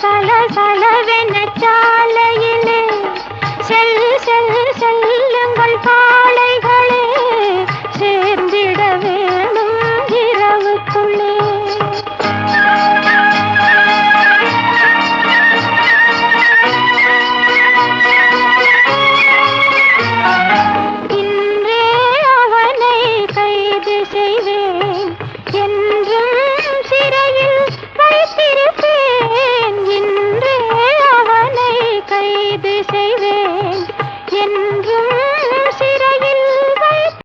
சல சலவென சாலையிலே செல் செல்